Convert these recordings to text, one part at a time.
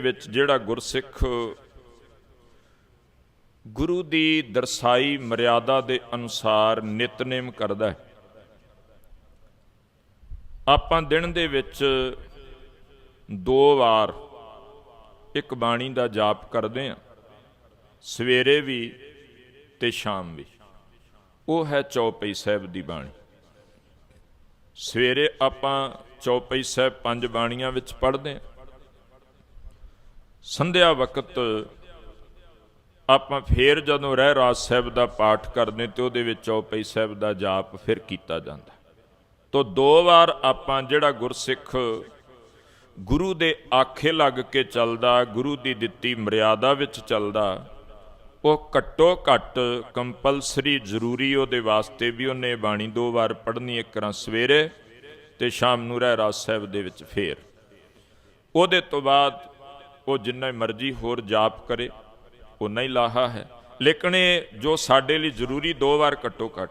ਵਿੱਚ ਜਿਹੜਾ ਗੁਰਸਿੱਖ ਗੁਰੂ ਦੀ ਦਰਸਾਈ ਮਰਿਆਦਾ ਦੇ ਅਨੁਸਾਰ ਨਿਤਨੇਮ ਕਰਦਾ ਹੈ। ਆਪਾਂ ਦਿਨ ਦੇ ਵਿੱਚ ਦੋ ਵਾਰ ਇੱਕ ਬਾਣੀ ਦਾ ਜਾਪ ਕਰਦੇ ਹਾਂ, ਸਵੇਰੇ ਵੀ ਤੇ ਸ਼ਾਮ ਵੀ। ਉਹ ਹੈ ਚੌਪਈ ਸਾਹਿਬ ਦੀ ਬਾਣੀ। ਸਵੇਰੇ ਆਪਾਂ ਚੌਪਈ ਸਾਹਿਬ ਪੰਜ ਬਾਣੀਆਂ ਵਿੱਚ ਪੜ੍ਹਦੇ ਹਾਂ। ਸੰਧਿਆ ਵਕਤ ਆਪਾਂ ਫੇਰ ਜਦੋਂ ਰਹਿ ਰਾਜ ਸਾਹਿਬ ਦਾ ਪਾਠ ਕਰਦੇ ਤੇ ਉਹਦੇ ਵਿੱਚ ਚੌਪਈ ਸਾਹਿਬ ਦਾ ਜਾਪ ਫਿਰ ਕੀਤਾ ਜਾਂਦਾ। ਤੋ ਦੋ ਵਾਰ ਆਪਾਂ ਜਿਹੜਾ ਗੁਰਸਿੱਖ ਗੁਰੂ ਦੇ ਆਖੇ ਲੱਗ ਕੇ ਚੱਲਦਾ, ਗੁਰੂ ਦੀ ਦਿੱਤੀ ਮਰਿਆਦਾ ਵਿੱਚ ਚੱਲਦਾ, ਉਹ ਘੱਟੋ ਘੱਟ ਕੰਪਲਸਰੀ ਜ਼ਰੂਰੀ ਉਹਦੇ ਵਾਸਤੇ ਵੀ ਉਹਨੇ ਬਾਣੀ ਦੋ ਵਾਰ ਪੜ੍ਹਨੀ ਇੱਕ ਰਾਂ ਸਵੇਰੇ ਤੇ ਸ਼ਾਮ ਨੂੰ ਰਹਿ ਰਾਜ ਸਾਹਿਬ ਦੇ ਵਿੱਚ ਫੇਰ। ਉਹਦੇ ਤੋਂ ਬਾਅਦ ਉਹ ਜਿੰਨਾ ਮਰਜ਼ੀ ਹੋਰ ਜਾਪ ਕਰੇ ਉਨਾ ਹੀ ਲਾਹਾ ਹੈ। ਲੇਕਿਨ ਇਹ ਜੋ ਸਾਡੇ ਲਈ ਜ਼ਰੂਰੀ ਦੋ ਵਾਰ ਘੱਟੋ ਘੱਟ,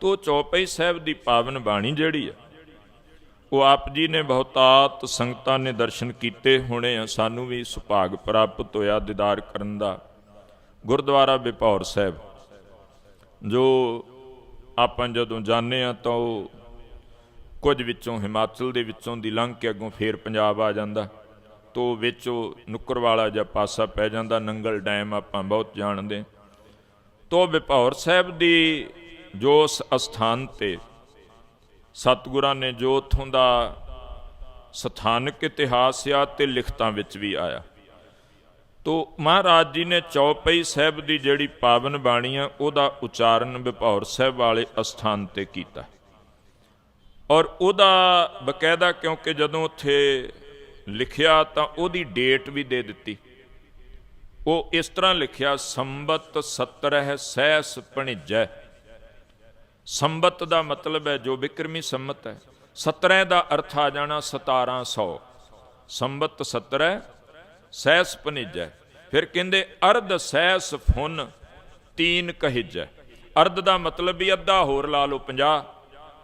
ਤੋ ਚੌਪਈ ਸਾਹਿਬ ਦੀ ਪਾਵਨ ਬਾਣੀ ਜਿਹੜੀ ਹੈ ਉਹ ਆਪ ਜੀ ਨੇ ਬਹੁਤਾਤ ਸੰਗਤਾਂ ਨੇ ਦਰਸ਼ਨ ਕੀਤੇ ਹੋਣੇ ਆ, ਸਾਨੂੰ ਵੀ ਸੁਭਾਗ ਪ੍ਰਾਪਤ ਹੋਇਆ ਦੀਦਾਰ ਕਰਨ ਦਾ। ਗੁਰਦੁਆਰਾ ਬਿਪੌਰ ਸਾਹਿਬ, ਜੋ ਆਪਾਂ ਜਦੋਂ ਜਾਂਦੇ ਆ ਤਾਂ ਉਹ ਕੁਝ ਵਿੱਚੋਂ ਹਿਮਾਚਲ ਦੇ ਵਿੱਚੋਂ ਦੀ ਲੰਘ ਕੇ ਅੱਗੋਂ ਫੇਰ ਪੰਜਾਬ ਆ ਜਾਂਦਾ। ਤੋਂ ਵਿੱਚ ਉਹ ਨੁੱਕਰ ਵਾਲਾ ਜਿਹਾ ਪਾਸਾ ਪੈ ਜਾਂਦਾ, ਨੰਗਲ ਡੈਮ ਆਪਾਂ ਬਹੁਤ ਜਾਣਦੇ ਤੋ ਬਿਪੌਰ ਸਾਹਿਬ ਦੀ ਜੋ ਉਸ ਅਸਥਾਨ ਤੇ ਸਤਿਗੁਰਾਂ ਨੇ ਜੋ ਉਥੋਂ ਦਾ ਸਥਾਨਕ ਇਤਿਹਾਸ ਆ ਤੇ ਲਿਖਤਾਂ ਵਿੱਚ ਵੀ ਆਇਆ। ਤੋ ਮਹਾਰਾਜ ਜੀ ਨੇ ਚੌਪਈ ਸਾਹਿਬ ਦੀ ਜਿਹੜੀ ਪਾਵਨ ਬਾਣੀ ਆ ਉਹਦਾ ਉਚਾਰਨ ਬਿਪੌਰ ਸਾਹਿਬ ਵਾਲੇ ਅਸਥਾਨ ਤੇ ਕੀਤਾ। ਔਰ ਉਹਦਾ ਬਕਾਇਦਾ ਕਿਉਂਕਿ ਜਦੋਂ ਉੱਥੇ ਲਿਖਿਆ ਤਾਂ ਉਹਦੀ ਡੇਟ ਵੀ ਦੇ ਦਿੱਤੀ। ਉਹ ਇਸ ਤਰ੍ਹਾਂ ਲਿਖਿਆ, ਸੰਬਤ 17 ਸਹਿਸ ਭਣਿਜੈ ਸੰਬਤ ਦਾ ਮਤਲਬ ਹੈ ਜੋ ਵਿਕਰਮੀ ਸੰਮਤ ਹੈ। 17 ਦਾ ਅਰਥ ਆ ਜਾਣਾ 1700 ਸੰਬਤ 17 ਸਹਿਸ ਭਣਿਜੈ ਫਿਰ ਕਹਿੰਦੇ, ਅਰਧ ਸਹਿਸ ਫੁਨ ਤੀਨ ਕਹਿਜੈ। ਅਰਧ ਦਾ ਮਤਲਬ ਵੀ ਅੱਧਾ ਹੋਰ ਲਾ ਲਓ 50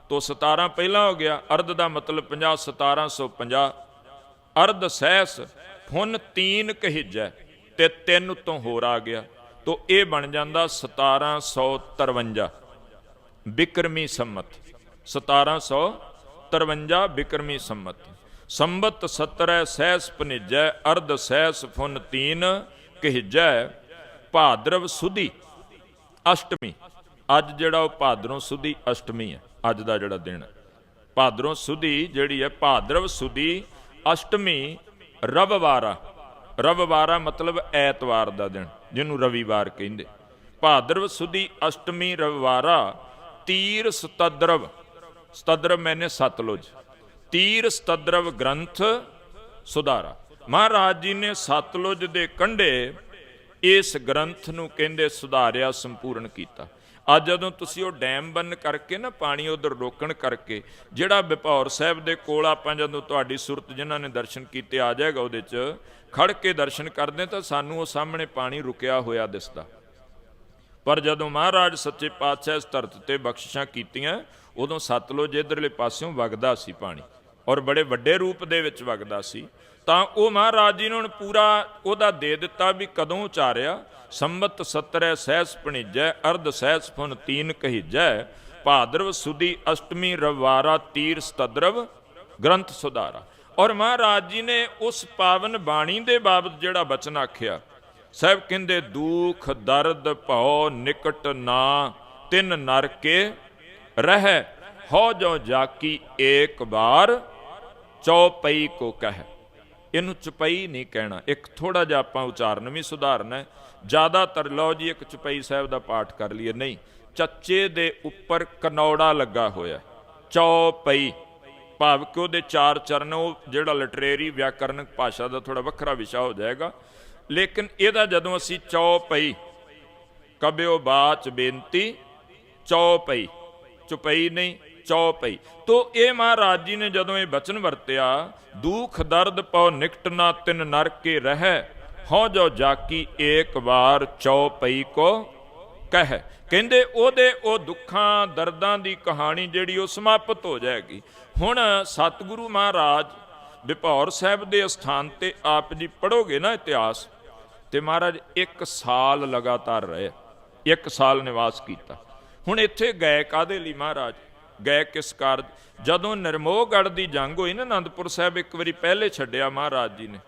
ਤੋਂ 17 ਪਹਿਲਾਂ ਹੋ ਗਿਆ। ਅਰਧ ਦਾ ਮਤਲਬ 50 1750 ਅਰਧ ਸਹਿਸ ਫੁਨ ਤੀਨ ਕਹਿਜੈ, ਤੇ ਤਿੰਨ ਤੋਂ ਹੋਰ ਆ ਗਿਆ। ਤੋ ਇਹ ਬਣ ਜਾਂਦਾ 1753 ਬਿਕਰਮੀ ਸੰਮਤ। 1753 ਬਿਕਰਮੀ ਸੰਮਤ। ਸੰਬਤ 17 ਸਹਿਸ ਪਨਿਜੈ ਅਰਧ ਸਹਿਸ ਫੁਨ ਤੀਨ ਕਹਿਜੈ, ਭਾਦਰਵ ਸੁਦੀ ਅਸ਼ਟਮੀ। ਅੱਜ ਜਿਹੜਾ ਉਹ ਭਾਦਰੋਂ ਸੁਦੀ ਅਸ਼ਟਮੀ ਹੈ, ਅੱਜ ਦਾ ਜਿਹੜਾ ਦਿਨ ਭਾਦਰੋਂ ਸੁਦੀ ਜਿਹੜੀ ਹੈ, ਭਾਦਰਵ ਸੁਦੀ ਅਸ਼ਟਮੀ ਰਵਵਾਰਾ ਰਵਵਾਰਾ ਮਤਲਬ ਐਤਵਾਰ ਦਾ ਦਿਨ, ਜਿਹਨੂੰ ਰਵੀਵਾਰ ਕਹਿੰਦੇ। ਭਾਦਰਵ ਸੁਦੀ ਅਸ਼ਟਮੀ ਰਵਵਾਰਾ ਤੀਰ ਸਤਦਰਵ। ਸਤਦਰਵ ਮੈਨੇ ਸਤਲੁਜ। ਤੀਰ ਸਤਦਰਵ ਗ੍ਰੰਥ ਸੁਧਾਰਾ। ਮਹਾਰਾਜ ਜੀ ਨੇ ਸਤਲੁਜ ਦੇ ਕੰਢੇ ਇਸ ਗ੍ਰੰਥ ਨੂੰ ਕਹਿੰਦੇ ਸੁਧਾਰਿਆ, ਸੰਪੂਰਨ ਕੀਤਾ। ਅੱਜ ਜਦੋਂ ਤੁਸੀਂ ਉਹ ਡੈਮ ਬੰਨ ਕਰਕੇ ਨਾ ਪਾਣੀ ਉਧਰ ਰੋਕਣ ਕਰਕੇ, ਜਿਹੜਾ ਬਿਪੌਰ ਸਾਹਿਬ ਦੇ ਕੋਲ ਆਪਾਂ ਜਦੋਂ ਤੁਹਾਡੀ ਸੁਰਤ ਜਿਨ੍ਹਾਂ ਨੇ ਦਰਸ਼ਨ ਕੀਤੇ ਆ ਜਾਏਗਾ ਉਹਦੇ 'ਚ, ਖੜ ਕੇ ਦਰਸ਼ਨ ਕਰਦੇ ਤਾਂ ਸਾਨੂੰ ਉਹ ਸਾਹਮਣੇ ਪਾਣੀ ਰੁਕਿਆ ਹੋਇਆ ਦਿਸਦਾ। ਪਰ ਜਦੋਂ ਮਹਾਰਾਜ ਸੱਚੇ ਪਾਤਸ਼ਾਹ ਇਸ ਧਰਤ ਤੇ ਬਖਸ਼ਿਸ਼ਾਂ ਕੀਤੀਆਂ, ਉਦੋਂ ਸਤਲੁਜ ਇਧਰਲੇ ਪਾਸਿਓਂ ਵਗਦਾ ਸੀ ਪਾਣੀ ਔਰ ਬੜੇ ਵੱਡੇ ਰੂਪ ਦੇ ਵਿੱਚ ਵਗਦਾ ਸੀ। ਤਾਂ ਉਹ ਮਹਾਰਾਜ ਜੀ ਨੇ ਹੁਣ ਪੂਰਾ ਉਹਦਾ ਦੇ ਦਿੱਤਾ ਵੀ ਕਦੋਂ ਉਚਾਰਿਆ? ਸੰਮਤ 17 ਸਹਿਸ ਪਣੀਜੈ, ਅਰਧ ਸਹਿਸ ਫੁਨ ਤੀਨ ਕਹੀਜੈ। ਭਾਦਰਵ ਸੁਦੀ ਅਸ਼ਟਮੀ ਰਵਾਰਾ ਤੀਰ ਸਤਦਰਵ ਗ੍ਰੰਥ ਸੁਧਾਰਾ। ਔਰ ਮਹਾਰਾਜ ਜੀ ਨੇ ਉਸ ਪਾਵਨ ਬਾਣੀ ਦੇ ਬਾਬਤ ਜਿਹੜਾ ਬਚਨ ਆਖਿਆ, ਸਾਹਿਬ ਕਹਿੰਦੇ, ਦੁਖ, ਦਰਦ, ਭਉ, ਨਿਕਟ ਨਾ, ਤਿੰਨ ਨਰ ਕੇ ਰਹਿ ਹੋ ਜੋ ਜਾਕੀ ਏਕ ਬਾਰ ਚੌਪਈ ਕੋ ਕਹਿ। ਇਹਨੂੰ ਚਪਈ ਨਹੀਂ ਕਹਿਣਾ। ਇੱਕ ਥੋੜਾ ਜਿਹਾ ਆਪਾਂ ਉਚਾਰਨ ਵੀ ਸੁਧਾਰਨਾ ਜ਼ਿਆਦਾਤਰ, ਲਓ ਜੀ, ਇੱਕ ਚਪਈ ਸਾਹਿਬ ਦਾ ਪਾਠ ਕਰ ਲਈਏ। ਨਹੀਂ, ਚੱਚੇ ਦੇ ਉੱਪਰ ਕਨੌੜਾ ਲੱਗਾ ਹੋਇਆ ਚੌਪਈ। ਭਾਵ ਕਿ ਉਹਦੇ ਚਾਰ ਚਰਨ, ਉਹ ਜਿਹੜਾ ਲਿਟਰੇਰੀ ਵਿਆਕਰਨਕ ਭਾਸ਼ਾ ਦਾ ਥੋੜਾ ਵੱਖਰਾ ਵਿਸ਼ਾ ਹੋ ਜਾਏਗਾ। ਲੇਕਿਨ ਇਹਦਾ ਜਦੋਂ ਅਸੀਂ ਚੌਪਈ, ਕਬਿਓ ਬਾਚ ਬੇਨਤੀ, ਚੌਪਈ, ਚੁਪਈ ਨਹੀਂ ਚੌ ਪਈ। ਤੋ ਇਹ ਮਹਾਰਾਜ ਜੀ ਨੇ ਜਦੋਂ ਇਹ ਬਚਨ ਵਰਤਿਆ, ਦੁਖ, ਦਰਦ ਪਉ ਨਿਕਟ ਨਾ ਤਿਨ ਨਰ ਕੇ ਰਹਿ ਹੋ ਜੋ ਜਾਕੀ ਏਕ ਵਾਰ ਚੌ ਪਈ ਕੋ ਕਹਿ। ਕਹਿੰਦੇ ਉਹਦੇ ਉਹ ਦੁੱਖਾਂ, ਦਰਦਾਂ ਦੀ ਕਹਾਣੀ ਜਿਹੜੀ ਉਹ ਸਮਾਪਤ ਹੋ ਜਾਏਗੀ। ਹੁਣ ਸਤਿਗੁਰੂ ਮਹਾਰਾਜ ਵਿਭੌਰ ਸਾਹਿਬ ਦੇ ਸਥਾਨ ਤੇ ਆਪ ਜੀ ਪੜੋਗੇ ਨਾ ਇਤਿਹਾਸ, ਤੇ ਮਹਾਰਾਜ ਇੱਕ ਸਾਲ ਲਗਾਤਾਰ ਰਹੇ, ਇੱਕ ਸਾਲ ਨਿਵਾਸ ਕੀਤਾ। ਹੁਣ ਇੱਥੇ ਗਏ ਕਾਦੇ ਲਈ ਮਹਾਰਾਜ? ਗਏ ਕਿਸ ਕਾਰਜ? ਜਦੋਂ ਨਿਰਮੋਹਗੜ੍ਹ ਦੀ ਜੰਗ ਹੋਈ ਨਾ ਅਨੰਦਪੁਰ ਸਾਹਿਬ, ਇੱਕ ਵਾਰੀ ਪਹਿਲੇ ਛੱਡਿਆ ਮਹਾਰਾਜ ਜੀ ਨੇ।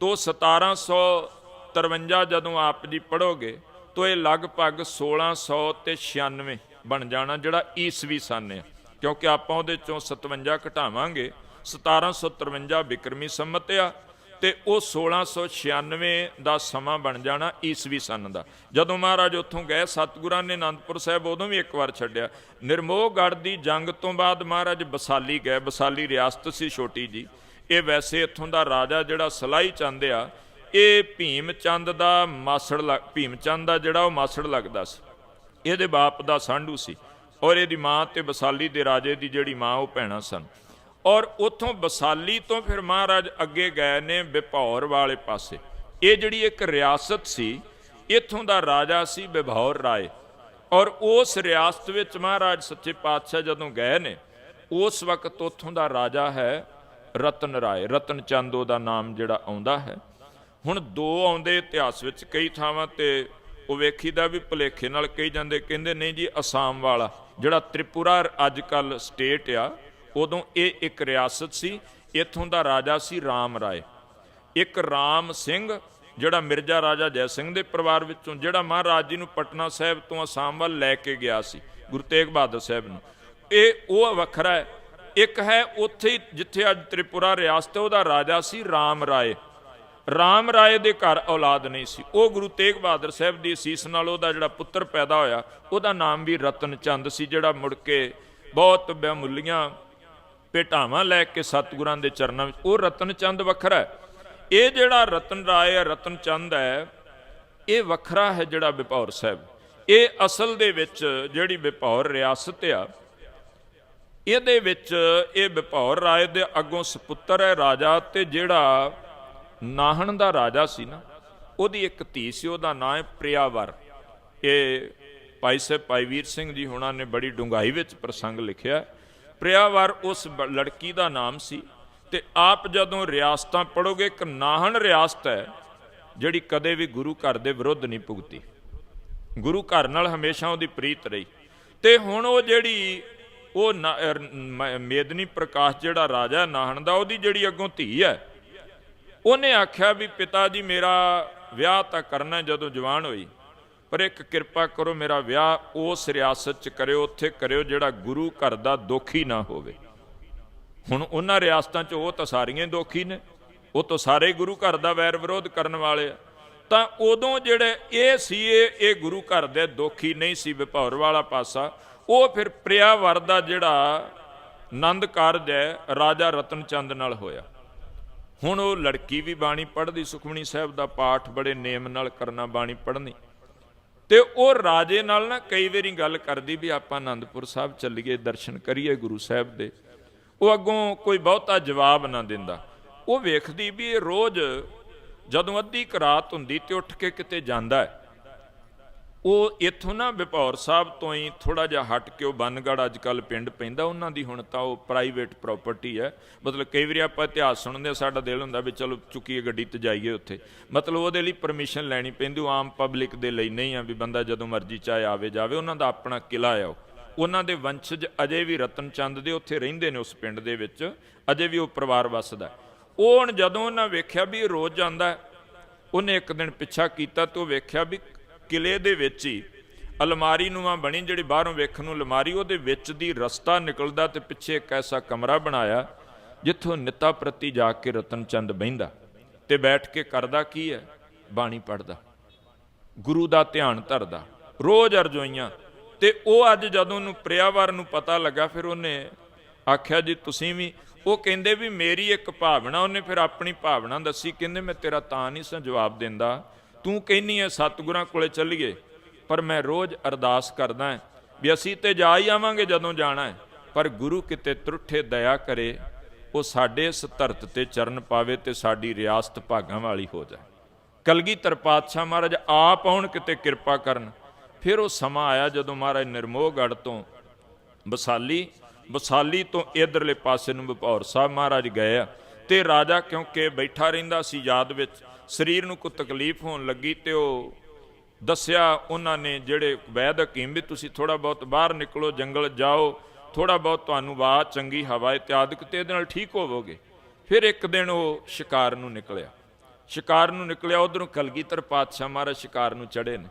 ਤੋ 1753 ਜਦੋਂ ਆਪ ਜੀ ਪੜੋਗੇ ਤੋ ਇਹ ਲਗਭਗ 1600 ਤੇ 96 ਬਣ ਜਾਣਾ, ਜਿਹੜਾ ਈਸਵੀ ਸਨ ਹੈ ਕਿਉਂਕਿ ਆਪਾਂ ਉਹਦੇ ਚੋਂ 57 ਘਟਾਵਾਂਗੇ 1753 ਬਿਕਰਮੀ ਸੰਮਤ ਆ ਤੇ ਉਹ 1696 ਦਾ ਸਮਾਂ ਬਣ ਜਾਣਾ ਈਸਵੀ ਸਨ ਦਾ। ਜਦੋਂ ਮਹਾਰਾਜ ਉੱਥੋਂ ਗਏ, ਸਤਿਗੁਰਾਂ ਨੇ ਅਨੰਦਪੁਰ ਸਾਹਿਬ ਉਦੋਂ ਵੀ ਇੱਕ ਵਾਰ ਛੱਡਿਆ। ਨਿਰਮੋਹਗੜ੍ਹ ਦੀ ਜੰਗ ਤੋਂ ਬਾਅਦ ਮਹਾਰਾਜ ਬਸਾਲੀ ਗਏ। ਬਸਾਲੀ ਰਿਆਸਤ ਸੀ ਛੋਟੀ ਜੀ। ਇਹ ਵੈਸੇ ਇੱਥੋਂ ਦਾ ਰਾਜਾ ਜਿਹੜਾ ਸਲਾਈ ਚੰਦ ਆ, ਇਹ ਭੀਮ ਚੰਦ ਦਾ ਮਾਸੜ ਲੱਗ- ਭੀਮ ਚੰਦ ਦਾ ਜਿਹੜਾ ਉਹ ਮਾਸੜ ਲੱਗਦਾ ਸੀ। ਇਹਦੇ ਬਾਪ ਦਾ ਸਾਂਢੂ ਸੀ ਔਰ ਇਹਦੀ ਮਾਂ ਤੇ ਬਸਾਲੀ ਦੇ ਰਾਜੇ ਦੀ ਜਿਹੜੀ ਮਾਂ ਉਹ ਭੈਣਾਂ ਸਨ। ਔਰ ਉੱਥੋਂ ਬਸਾਲੀ ਤੋਂ ਫਿਰ ਮਹਾਰਾਜ ਅੱਗੇ ਗਏ ਨੇ ਬਿਪੌਰ ਵਾਲੇ ਪਾਸੇ। ਇਹ ਜਿਹੜੀ ਇੱਕ ਰਿਆਸਤ ਸੀ, ਇੱਥੋਂ ਦਾ ਰਾਜਾ ਸੀ ਬਿਭੌਰ ਰਾਏ। ਔਰ ਉਸ ਰਿਆਸਤ ਵਿੱਚ ਮਹਾਰਾਜ ਸੱਚੇ ਪਾਤਸ਼ਾਹ ਜਦੋਂ ਗਏ ਨੇ, ਉਸ ਵਕਤ ਉੱਥੋਂ ਦਾ ਰਾਜਾ ਹੈ ਰਤਨ ਰਾਏ। ਰਤਨ ਚੰਦ ਉਹਦਾ ਨਾਮ ਜਿਹੜਾ ਆਉਂਦਾ ਹੈ। ਹੁਣ ਦੋ ਆਉਂਦੇ ਇਤਿਹਾਸ ਵਿੱਚ, ਕਈ ਥਾਵਾਂ ਤੇ ਉਹ ਵੇਖੀਦਾ ਵੀ ਭੁਲੇਖੇ ਨਾਲ ਕਹੀ ਜਾਂਦੇ, ਕਹਿੰਦੇ, ਨਹੀਂ ਜੀ, ਅਸਾਮ ਵਾਲਾ, ਜਿਹੜਾ ਤ੍ਰਿਪੁਰਾ ਅੱਜ ਕੱਲ ਸਟੇਟ ਆ ਉਦੋਂ ਇਹ ਇੱਕ ਰਿਆਸਤ ਸੀ, ਇੱਥੋਂ ਦਾ ਰਾਜਾ ਸੀ ਰਾਮ ਰਾਏ। ਇੱਕ ਰਾਮ ਸਿੰਘ, ਜਿਹੜਾ ਮਿਰਜ਼ਾ ਰਾਜਾ ਜੈ ਸਿੰਘ ਦੇ ਪਰਿਵਾਰ ਵਿੱਚੋਂ, ਜਿਹੜਾ ਮਹਾਰਾਜ ਜੀ ਨੂੰ ਪਟਨਾ ਸਾਹਿਬ ਤੋਂ ਅਸਾਮ ਵੱਲ ਲੈ ਕੇ ਗਿਆ ਸੀ, ਗੁਰੂ ਤੇਗ ਬਹਾਦਰ ਸਾਹਿਬ ਨੂੰ। ਇਹ, ਉਹ ਵੱਖਰਾ ਹੈ। ਇੱਕ ਹੈ ਉੱਥੇ ਜਿੱਥੇ ਅੱਜ ਤ੍ਰਿਪੁਰਾ ਰਿਆਸਤ ਉਹਦਾ ਰਾਜਾ ਸੀ ਰਾਮ ਰਾਏ। ਰਾਮ ਰਾਏ ਦੇ ਘਰ ਔਲਾਦ ਨਹੀਂ ਸੀ। ਉਹ ਗੁਰੂ ਤੇਗ ਬਹਾਦਰ ਸਾਹਿਬ ਦੀ ਅਸੀਸ ਨਾਲ ਉਹਦਾ ਜਿਹੜਾ ਪੁੱਤਰ ਪੈਦਾ ਹੋਇਆ, ਉਹਦਾ ਨਾਮ ਵੀ ਰਤਨ ਚੰਦ ਸੀ, ਜਿਹੜਾ ਮੁੜ ਕੇ ਬਹੁਤ ਬਹੁਮੁੱਲੀਆਂ ਭੇਟਾਵਾਂ ਲੈ ਕੇ ਸਤਿਗੁਰਾਂ ਦੇ ਚਰਨਾਂ ਵਿੱਚ। ਉਹ ਰਤਨ ਚੰਦ ਵੱਖਰਾ ਹੈ। ਇਹ ਜਿਹੜਾ ਰਤਨ ਰਾਏ ਹੈ, ਰਤਨ ਚੰਦ ਹੈ, ਇਹ ਵੱਖਰਾ ਹੈ ਜਿਹੜਾ ਬਿਪੌਰ ਸਾਹਿਬ। ਇਹ ਅਸਲ ਦੇ ਵਿੱਚ ਜਿਹੜੀ ਵਿਪੌਰ ਰਿਆਸਤ ਆ, ਇਹਦੇ ਵਿੱਚ ਇਹ ਵਿਪੌਰ ਰਾਏ ਦੇ ਅੱਗੋਂ ਸੁਪੁੱਤਰ ਹੈ ਰਾਜਾ ਤੇ ਜਿਹੜਾ ਨਾਹਣ ਦਾ ਰਾਜਾ ਸੀ ਨਾ, ਉਹਦੀ ਇੱਕ ਧੀ ਸੀ, ਉਹਦਾ ਨਾਂ ਹੈ ਪ੍ਰਿਆਵਰ। ਇਹ ਭਾਈ ਸਾਹਿਬ ਭਾਈ ਵੀਰ ਸਿੰਘ ਜੀ ਹੁਣਾਂ ਨੇ ਬੜੀ ਡੂੰਘਾਈ ਵਿੱਚ ਪ੍ਰਸੰਗ ਲਿਖਿਆ। ਪ੍ਰਿਆਵਰ ਉਸ ਲੜਕੀ ਦਾ ਨਾਮ ਸੀ। ਤੇ ਆਪ ਜਦੋਂ ਰਿਆਸਤਾਂ ਪੜੋਗੇ ਇੱਕ ਨਾਹਣ ਰਿਆਸਤ ਹੈ, ਜਿਹੜੀ ਕਦੇ ਵੀ ਗੁਰੂ ਘਰ ਦੇ ਵਿਰੁੱਧ ਨਹੀਂ ਭੁਗਤੀ। ਗੁਰੂ ਘਰ ਨਾਲ ਹਮੇਸ਼ਾ ਉਹਦੀ ਪ੍ਰੀਤ ਰਹੀ। ਤੇ ਹੁਣ ਉਹ ਜਿਹੜੀ ਉਹ ਨਾ- ਮ- ਮੇਦਨੀ ਪ੍ਰਕਾਸ਼ ਜਿਹੜਾ ਰਾਜਾ ਨਾਹਣ ਦਾ, ਉਹਦੀ ਜਿਹੜੀ ਅੱਗੋਂ ਧੀ ਹੈ, ਉਹਨੇ ਆਖਿਆ ਵੀ ਪਿਤਾ ਜੀ, ਮੇਰਾ ਵਿਆਹ ਤਾਂ ਕਰਨਾ ਜਦੋਂ ਜਵਾਨ ਹੋਈ। ਪਰ ਇੱਕ ਕਿਰਪਾ ਕਰੋ ਮੇਰਾ ਵਿਆਹ ਉਸ ਰਿਆਸਤ ਚ ਕਰਿਓ, ਉੱਥੇ ਕਰਿਓ ਜਿਹੜਾ ਗੁਰੂ ਘਰ ਦਾ ਦੁਖੀ ਨਾ ਹੋਵੇ। ਹੁਣ ਉਹਨਾਂ ਰਿਆਸਤਾਂ 'ਚ ਉਹ ਤਾਂ ਸਾਰੀਆਂ ਹੀ ਦੋਖੀ ਨੇ, ਉਹ ਤਾਂ ਸਾਰੇ ਗੁਰੂ ਘਰ ਦਾ ਵੈਰ ਵਿਰੋਧ ਕਰਨ ਵਾਲੇ ਆ। ਤਾਂ ਉਦੋਂ ਜਿਹੜੇ ਇਹ ਸੀ ਇਹ ਗੁਰੂ ਘਰ ਦੇ ਦੁਖੀ ਨਹੀਂ ਸੀ ਵਿਭੌਰ ਵਾਲਾ ਪਾਸਾ, ਉਹ ਫਿਰ ਪ੍ਰਿਆਵਰ ਦਾ ਜਿਹੜਾ ਆਨੰਦ ਕਾਰਜ ਹੈ, ਰਾਜਾ ਰਤਨ ਚੰਦ ਨਾਲ ਹੋਇਆ। ਹੁਣ ਉਹ ਲੜਕੀ ਵੀ ਬਾਣੀ ਪੜ੍ਹਦੀ ਸੁਖਮਣੀ ਸਾਹਿਬ ਦਾ ਪਾਠ ਬੜੇ ਨੇਮ ਨਾਲ ਕਰਨਾ ਬਾਣੀ ਪੜ੍ਹਨੀ। ਤੇ ਉਹ ਰਾਜੇ ਨਾਲ ਨਾ ਕਈ ਵਾਰੀ ਗੱਲ ਕਰਦੀ ਵੀ ਆਪਾਂ ਆਨੰਦਪੁਰ ਸਾਹਿਬ ਚੱਲੀਏ, ਦਰਸ਼ਨ ਕਰੀਏ ਗੁਰੂ ਸਾਹਿਬ ਦੇ। ਉਹ ਅੱਗੋਂ ਕੋਈ ਬਹੁਤਾ ਜਵਾਬ ਨਾ ਦਿੰਦਾ। ਉਹ ਵੇਖਦੀ ਵੀ ਇਹ ਰੋਜ਼ ਜਦੋਂ ਅੱਧੀ ਕੁ ਰਾਤ ਹੁੰਦੀ ਤੇ ਉੱਠ ਕੇ ਕਿਤੇ ਜਾਂਦਾ ਹੈ। ਉਹ ਇੱਥੋਂ ਨਾ ਵਿਭੌਰ ਸਾਹਿਬ ਤੋਂ ਹੀ ਥੋੜਾ ਜਿਹਾ ਹਟ ਕੇ ਉਹ ਬਨਗੜ ਅੱਜ ਕੱਲ ਪਿੰਡ ਪੈਂਦਾ ਉਹਨਾਂ ਦੀ ਹੁਣ ਤਾਂ ਉਹ ਪ੍ਰਾਈਵੇਟ ਪ੍ਰਾਪਰਟੀ ਹੈ। ਮਤਲਬ ਕਈ ਵਾਰੀ ਆਪਾਂ ਇਤਿਹਾਸ ਸੁਣਦੇ ਹਾਂ, ਸਾਡਾ ਦਿਲ ਹੁੰਦਾ ਵੀ ਚਲੋ ਚੁੱਕੀਏ ਗੱਡੀ ਤੇ ਜਾਈਏ ਉੱਥੇ। ਮਤਲਬ ਉਹਦੇ ਲਈ ਪਰਮਿਸ਼ਨ ਲੈਣੀ ਪੈਂਦੀ ਉਹ ਆਮ ਪਬਲਿਕ ਦੇ ਲਈ ਨਹੀਂ ਆ ਵੀ ਬੰਦਾ ਜਦੋਂ ਮਰਜ਼ੀ ਚਾਹੇ ਆਵੇ ਜਾਵੇ ਉਹਨਾਂ ਦਾ ਆਪਣਾ ਕਿਲਾ ਆ ਉਹ। ਉਹਨਾਂ ਦੇ ਵੰਸ਼ਜ ਅਜੇ ਵੀ ਰਤਨ ਚੰਦ ਦੇ ਉੱਥੇ ਰਹਿੰਦੇ ਨੇ ਉਸ ਪਿੰਡ ਦੇ ਵਿੱਚ ਅਜੇ ਵੀ ਉਹ ਪਰਿਵਾਰ ਵੱਸਦਾ। ਉਹ ਹੁਣ ਜਦੋਂ ਉਹਨਾਂ ਵੇਖਿਆ ਵੀ ਰੋਜ਼ ਜਾਂਦਾ ਉਹਨੇ ਇੱਕ ਦਿਨ ਪਿੱਛਾ ਕੀਤਾ ਤੇ ਉਹ ਵੇਖਿਆ ਵੀ ਕਿਲੇ ਦੇ ਵਿੱਚ ਹੀ ਅਲਮਾਰੀ ਨੂੰਆਂ ਬਣੀ, ਜਿਹੜੀ ਬਾਹਰੋਂ ਵੇਖਣ ਨੂੰ ਅਲਮਾਰੀ, ਉਹਦੇ ਵਿੱਚ ਦੀ ਰਸਤਾ ਨਿਕਲਦਾ ਤੇ ਪਿੱਛੇ ਇੱਕ ਐਸਾ ਕਮਰਾ ਬਣਾਇਆ, ਜਿੱਥੋਂ ਨਿੱਤਾ ਪ੍ਰਤੀ ਜਾ ਕੇ ਰਤਨ ਚੰਦ ਬਹਿੰਦਾ ਤੇ ਬੈਠ ਕੇ ਕਰਦਾ ਕੀ ਹੈ? ਬਾਣੀ ਪੜਦਾ ਗੁਰੂ ਦਾ ਧਿਆਨ ਧਰਦਾ। ਰੋਜ਼ ਅਰਜ਼ੋਈਆਂ। ਤੇ ਉਹ ਅੱਜ ਜਦੋਂ ਉਹਨੂੰ ਪ੍ਰਿਆਵਰ ਨੂੰ ਪਤਾ ਲੱਗਾ, ਫਿਰ ਉਹਨੇ ਆਖਿਆ, ਜੀ, ਤੁਸੀਂ ਵੀ ਉਹ ਕਹਿੰਦੇ ਵੀ, ਮੇਰੀ ਇੱਕ ਭਾਵਨਾ। ਉਹਨੇ ਫਿਰ ਆਪਣੀ ਭਾਵਨਾ ਦੱਸੀ, ਕਹਿੰਦੇ, ਮੈਂ ਤੇਰਾ ਤਾਂ ਨਹੀਂ ਸਾਂ ਜਵਾਬ ਦਿੰਦਾ। ਤੂੰ ਕਹਿੰਨੀ ਐ, ਸਤਿਗੁਰਾਂ ਕੋਲੇ ਚੱਲੀਏ, ਪਰ ਮੈਂ ਰੋਜ਼ ਅਰਦਾਸ ਕਰਦਾ ਹਾਂ ਵੀ ਅਸੀਂ ਤੇ ਜਾ ਹੀ ਆਵਾਂਗੇ ਜਦੋਂ ਜਾਣਾ ਹੈ ਪਰ ਗੁਰੂ ਕਿਤੇ ਤਰੁੱਠੇ ਦਇਆ ਕਰੇ, ਉਹ ਸਾਡੇ ਇਸ ਧਰਤ ਤੇ ਚਰਨ ਪਾਵੇ ਤੇ ਸਾਡੀ ਰਿਆਸਤ ਭਾਗਾਂ ਵਾਲੀ ਹੋ ਜਾਏ। ਕਲਗੀਧਰ ਪਾਤਸ਼ਾਹ ਮਹਾਰਾਜ, ਆਪ ਆਉਣ ਕਿਤੇ ਕਿਰਪਾ ਕਰਨ, ਫਿਰ ਉਹ ਸਮਾਂ ਆਇਆ ਜਦੋਂ ਮਹਾਰਾਜ ਨਿਰਮੋਹਗੜ੍ਹ ਤੋਂ ਬਸਾਲੀ ਬਸਾਲੀ ਤੋਂ ਇਧਰਲੇ ਪਾਸੇ ਨੂੰ ਬਪੌਰ ਸਾਹਿਬ ਮਹਾਰਾਜ ਗਏ ਆ, ਤੇ ਰਾਜਾ ਕਿਉਂਕਿ ਬੈਠਾ ਰਹਿੰਦਾ ਸੀ ਯਾਦ ਵਿੱਚ ਸਰੀਰ ਨੂੰ ਕੋਈ ਤਕਲੀਫ ਹੋਣ ਲੱਗੀ ਤੇ ਉਹ ਦੱਸਿਆ ਉਹਨਾਂ ਨੇ, ਜਿਹੜੇ ਵੈਦ ਹਕੀਮ ਵੀ ਤੁਸੀਂ ਥੋੜਾ ਬਹੁਤ ਬਾਹਰ ਨਿਕਲੋ, ਜੰਗਲ ਜਾਓ ਥੋੜਾ ਬਹੁਤ ਤੁਹਾਨੂੰ ਵਾਹ, ਚੰਗੀ ਹਵਾ ਇਤਿਆਦਿਕ ਤੇ ਇਹਦੇ ਨਾਲ ਠੀਕ ਹੋਵੋਗੇ। ਫਿਰ ਇੱਕ ਦਿਨ ਉਹ ਸ਼ਿਕਾਰ ਨੂੰ ਨਿਕਲਿਆ। ਸ਼ਿਕਾਰ ਨੂੰ ਨਿਕਲਿਆ, ਉਧਰੋਂ ਕਲਗੀਧਰ ਪਾਤਸ਼ਾਹ ਮਹਾਰਾਜ ਸ਼ਿਕਾਰ ਨੂੰ ਚੜੇ ਨੇ।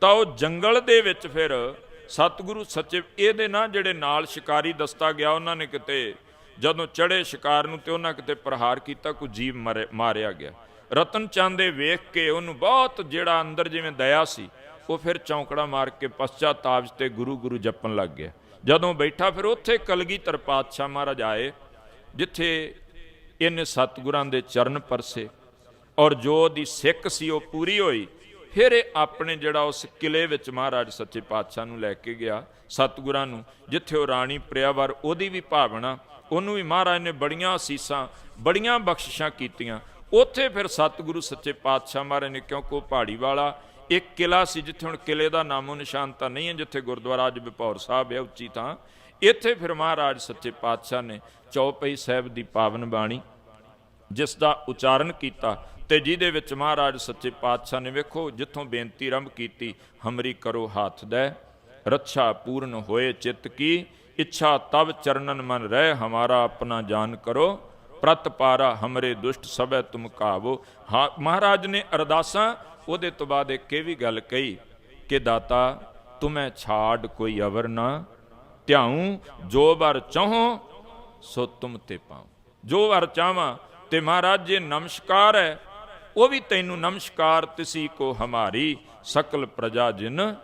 ਤਾਂ ਉਹ ਜੰਗਲ ਦੇ ਵਿੱਚ ਫਿਰ ਸਤਿਗੁਰੂ ਸੱਚੇ, ਇਹਦੇ ਨਾਲ ਜਿਹੜੇ ਨਾਲ ਸ਼ਿਕਾਰੀ ਦਸਤਾ ਗਿਆ, ਉਹਨਾਂ ਨੇ ਕਿਤੇ ਜਦੋਂ ਚੜੇ ਸ਼ਿਕਾਰ ਨੂੰ ਤੇ ਉਹਨਾਂ ਕਿਤੇ ਪ੍ਰਹਾਰ ਕੀਤਾ, ਕੋਈ ਜੀਵ ਮਰੇ- ਮਾਰਿਆ ਗਿਆ। ਰਤਨ ਚੰਦ ਦੇ ਵੇਖ ਕੇ ਉਹਨੂੰ ਬਹੁਤ ਜਿਹੜਾ ਅੰਦਰ ਜਿਵੇਂ ਦਇਆ ਸੀ, ਉਹ ਫਿਰ ਚੌਂਕੜਾ ਮਾਰ ਕੇ ਪਛਤਾਪ ਤੇ ਗੁਰੂ ਗੁਰੂ ਜਪਣ ਲੱਗ ਗਿਆ। ਜਦੋਂ ਬੈਠਾ ਫਿਰ ਉੱਥੇ ਕਲਗੀਧਰ ਪਾਤਸ਼ਾਹ ਮਹਾਰਾਜ ਆਏ, ਜਿੱਥੇ ਇਹਨੇ ਸਤਿਗੁਰਾਂ ਦੇ ਚਰਨ ਪਰਸੇ ਔਰ ਜੋ ਉਹਦੀ ਸਿੱਖ ਸੀ ਉਹ ਪੂਰੀ ਹੋਈ, ਫਿਰ ਇਹ ਆਪਣੇ ਜਿਹੜਾ ਉਸ ਕਿਲੇ ਵਿੱਚ ਮਹਾਰਾਜ ਸੱਚੇ ਪਾਤਸ਼ਾਹ ਨੂੰ ਲੈ ਕੇ ਗਿਆ ਸਤਿਗੁਰਾਂ ਨੂੰ, ਜਿੱਥੇ ਉਹ ਰਾਣੀ ਪ੍ਰਿਆਵਰ ਉਹਦੀ ਵੀ ਭਾਵਨਾ, ਉਹਨੂੰ ਵੀ ਮਹਾਰਾਜ ਨੇ ਬੜੀਆਂ ਅਸੀਸਾਂ, ਬੜੀਆਂ ਬਖਸ਼ਿਸ਼ਾਂ ਕੀਤੀਆਂ ਉੱਥੇ ਫਿਰ ਸਤਿਗੁਰੂ ਸੱਚੇ ਪਾਤਸ਼ਾਹ ਮਹਾਰਾਜ ਨੇ, ਕਿਉਂਕਿ ਉਹ ਪਹਾੜੀ ਵਾਲਾ, ਇੱਕ ਕਿਲਾ ਸੀ ਜਿੱਥੇ ਹੁਣ ਕਿਲੇ ਦਾ ਨਾਮੋ ਨਿਸ਼ਾਨ ਤਾਂ ਨਹੀਂ ਹੈ, ਜਿੱਥੇ ਗੁਰਦੁਆਰਾ ਅੱਜ ਬਿਪੌਰ ਸਾਹਿਬ ਹੈ, ਉੱਚੀ ਤਾਂ ਇੱਥੇ ਫਿਰ ਮਹਾਰਾਜ ਸੱਚੇ ਪਾਤਸ਼ਾਹ ਨੇ ਚੌਪਈ ਸਾਹਿਬ ਦੀ ਪਾਵਨ ਬਾਣੀ, ਜਿਸ ਦਾ ਉਚਾਰਨ ਕੀਤਾ ਤੇ ਜਿਹਦੇ ਵਿੱਚ ਮਹਾਰਾਜ ਸੱਚੇ ਪਾਤਸ਼ਾਹ ਨੇ, ਵੇਖੋ ਜਿੱਥੋਂ ਬੇਨਤੀ ਆਰੰਭ ਕੀਤੀ, ਹਮਰੀ ਕਰੋ ਹੱਥ ਦੇ, ਰੱਛਾ ਪੂਰਨ ਹੋਏ ਚਿੱਤ ਕੀ, ਇੱਛਾ ਤਬ ਚਰਨਨ ਮਨ ਰਹਿ, ਹਮਾਰਾ ਆਪਣਾ ਜਾਨ ਕਰੋ। ਪ੍ਰਤ ਪਾਰਾ ਹਮਰੇ ਦੁਸ਼ਟ ਸਭੈ ਤੁਮ ਕਾਵੋ। ਹਾਂ, ਮਹਾਰਾਜ ਨੇ ਅਰਦਾਸਾਂ, ਉਹਦੇ ਤੋਂ ਬਾਅਦ ਇੱਕ ਇਹ ਵੀ ਗੱਲ ਕਹੀ ਕਿ ਦਾਤਾ, ਤੁਮੈ ਛਾੜ ਕੋਈ ਅਵਰ ਨਾ। ਧਿਆਉ, ਜੋ ਬਰ ਚਾਹੋ, ਸੋ ਤੁਮ ਤੇ ਪਾਉ। ਜੋ ਵਰ ਚਾਹਾਂ ਤੇ ਮਹਾਰਾਜ ਜੀ, ਨਮਸਕਾਰ ਹੈ। ਉਹ ਵੀ ਤੈਨੂੰ ਨਮਸਕਾਰ, ਤਿਸੀ ਕੋ ਹਮਾਰੀ, ਸਕਲ ਪ੍ਰਜਾ ਜਿਨ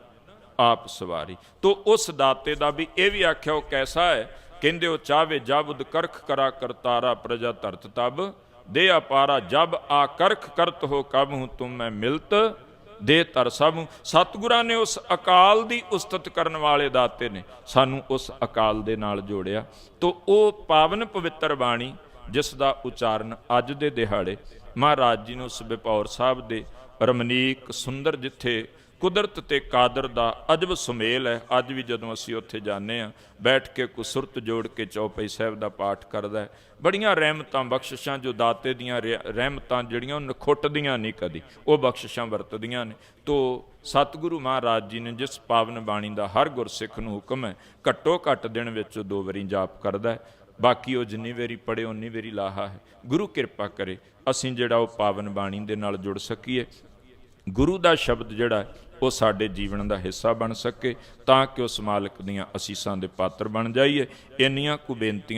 ਆਪ ਸਵਾਰੀ। ਤੋ ਉਸ ਦਾਤੇ ਦਾ ਵੀ ਇਹ ਵੀ ਆਖਿਆ, ਉਹ ਕੈਸਾ ਹੈ ਕਹਿੰਦੇ ਉਹ ਚਾਵੇ ਜਬਦ ਕਰਖ ਕਰਾ ਕਰਤਾਰਾ ਪ੍ਰਜਾ ਧਰਤ ਤਬ, ਦੇ ਅਪਾਰਾ ਜਬ ਆ ਕਰਖ ਕਰਤ ਹੋ ਕਬ ਹੂੰ ਤੁਮ ਮੈਂ ਮਿਲਤ, ਦੇ ਤਰ ਸਭ ਸਤਿਗੁਰਾਂ ਨੇ ਉਸ ਅਕਾਲ ਦੀ ਉਸਤਤ ਕਰਨ ਵਾਲੇ ਦਾਤੇ ਨੇ, ਸਾਨੂੰ ਉਸ ਅਕਾਲ ਦੇ ਨਾਲ ਜੋੜਿਆ। ਤੋ ਉਹ ਪਾਵਨ ਪਵਿੱਤਰ ਬਾਣੀ, ਜਿਸ ਦਾ ਉਚਾਰਨ ਅੱਜ ਦੇ ਦਿਹਾੜੇ, ਮਹਾਰਾਜ ਜੀ ਨੂੰ ਉਸ ਸਾਹਿਬ ਦੇ ਰਮਨੀਕ ਸੁੰਦਰ ਜਿੱਥੇ ਕੁਦਰਤ ਤੇ ਕਾਦਰ ਦਾ ਅਜਬ ਸੁਮੇਲ ਹੈ। ਅੱਜ ਵੀ ਜਦੋਂ ਅਸੀਂ ਉੱਥੇ ਜਾਂਦੇ ਆ ਬੈਠ ਕੇ ਕੁਸੁਰਤ ਜੋੜ ਕੇ ਚੌਪਈ ਸਾਹਿਬ ਦਾ ਪਾਠ ਕਰਦਾ ਬੜੀਆਂ ਰਹਿਮਤਾਂ, ਬਖਸ਼ਿਸ਼ਾਂ ਜੋ ਦਾਤੇ ਦੀਆਂ ਰਹਿ- ਰਹਿਮਤਾਂ ਜਿਹੜੀਆਂ ਉਹ ਨਖੁੱਟਦੀਆਂ ਨਹੀਂ ਕਦੀ, ਉਹ ਬਖਸ਼ਿਸ਼ਾਂ ਵਰਤਦੀਆਂ ਨੇ। ਤੋ ਸਤਿਗੁਰੂ ਮਹਾਰਾਜ ਜੀ ਨੇ ਜਿਸ ਪਾਵਨ ਬਾਣੀ ਦਾ ਹਰ ਗੁਰਸਿੱਖ ਨੂੰ ਹੁਕਮ ਹੈ, ਘੱਟੋ ਘੱਟ ਦਿਨ ਵਿੱਚ ਉਹ ਦੋ ਵਾਰੀ ਜਾਪ ਕਰਦਾ ਬਾਕੀ ਉਹ ਜਿੰਨੀ ਵਾਰੀ ਪੜੇ ਉਨੀ ਵਾਰੀ ਲਾਹਾ ਹੈ। ਗੁਰੂ ਕਿਰਪਾ ਕਰੇ, ਅਸੀਂ ਜਿਹੜਾ ਉਹ ਪਾਵਨ ਬਾਣੀ ਦੇ ਨਾਲ ਜੁੜ ਸਕੀਏ। ਗੁਰੂ ਦਾ ਸ਼ਬਦ ਜਿਹੜਾ ਉਹ ਸਾਡੇ ਜੀਵਨ ਦਾ ਹਿੱਸਾ ਬਣ ਸਕੇ ਤਾਂ ਕਿ ਉਸ ਮਾਲਕ ਦੀਆਂ ਅਸੀਸਾਂ ਦੇ ਪਾਤਰ ਬਣ ਜਾਈਏ। ਇੰਨੀਆਂ ਕੁ ਬੇਨਤੀਆਂ